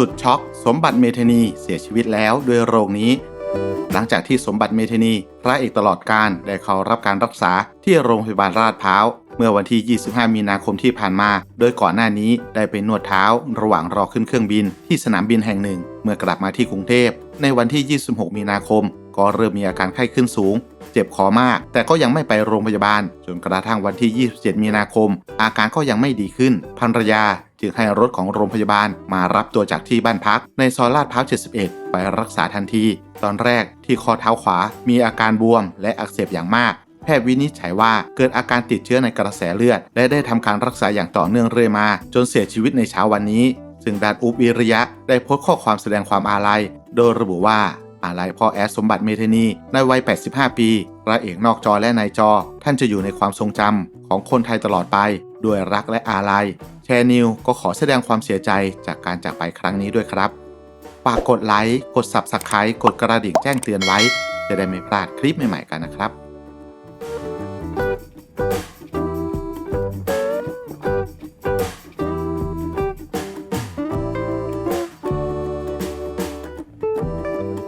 สุดช็อก สมบัติเมเทนีเสียชีวิตแล้วด้วยโรคนี้ หลังจากที่สมบัติเมเทนีพระเอกตลอดการได้เข้ารับการรักษาที่โรงพยาบาลราชพร้าวเมื่อวันที่ 25 มีนาคมที่ผ่านมา โดยก่อนหน้านี้ได้ไปนวดเท้าระหว่างรอขึ้นเครื่องบินที่สนามบินแห่งหนึ่ง เมื่อกลับมาที่กรุงเทพในวันที่ 26 มีนาคม ก็เริ่มมีอาการไข้ขึ้นสูง เจ็บคอมาก แต่ก็ยังไม่ไปโรงพยาบาล จนกระทั่งวันที่ 27 มีนาคม อาการก็ยังไม่ดีขึ้นภรรยาจึงให้รถของโรงพยาบาลมารับตัวจากที่บ้านพัก ในซอยลาดพร้าว 71 ไปรักษาทันที ตอนแรกที่ข้อเท้าขวา มีอาการบวมและอักเสบอย่างมาก แพทย์วินิจฉัยว่าเกิดอาการติดเชื้อในกระแสเลือด และได้ทำการรักษาอย่างต่อเนื่องเรื่อยมา จนเสียชีวิตในเช้าวันนี้ ซึ่งดานอุบวิริยะได้โพสต์ข้อความแสดงความอาลัย โดยระบุว่า อาลัยพ่อแอดสมบัติเมเทนีในวัย 85 ปีพระเอกนอกจอและในจอ ท่านจะอยู่ในความทรงจำของคนไทยตลอดไปด้วยรักและอาลัยแชร์นิวก็ขอแสดงความเสียใจจากการจากไปครั้งนี้ด้วยครับฝากกดไลค์กด Subscribe กดกระดิ่งแจ้งเตือนไว้ จะได้ไม่พลาดคลิปใหม่ๆกันนะครับ